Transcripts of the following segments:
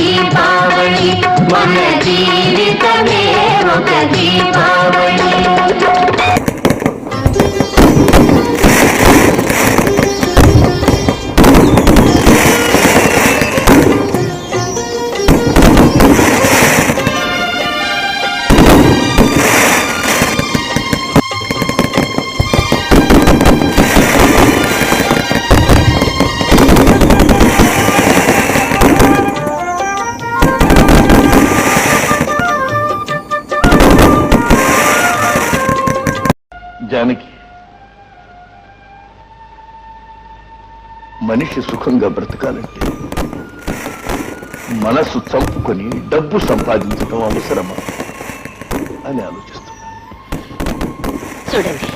దీపావళి మన జీవితమే ఒక దీపావళి. జానకి. మనిషి సుఖంగా బ్రతకాలంటే మనసు చంపుకొని డబ్బు సంపాదించడం అవసరమా అని ఆలోచిస్తున్నా. చూడండి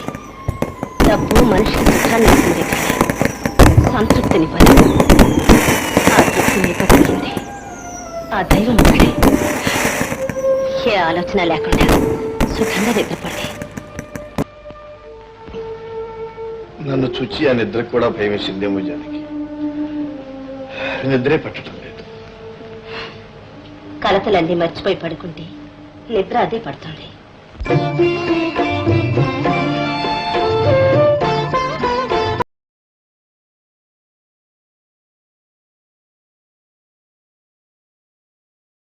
డబ్బు మనిషి సుఖాన్ని ఇస్తుంది కానీ సంతృప్తినివ్వదు ఆ తృప్తి మీకు కలిగింది ఆ దైవం ఒకడే ఏ ఆలోచన లేకుండా సుఖంగా నిద్రపడి. నన్ను చూచి ఆ నిద్ర కూడా భయం వేసిందేమో జానకి నిద్రే పట్టడం లేదు. కలతలన్నీ మర్చిపోయి పడుకుంటే నిద్ర అదే పడుతుంది.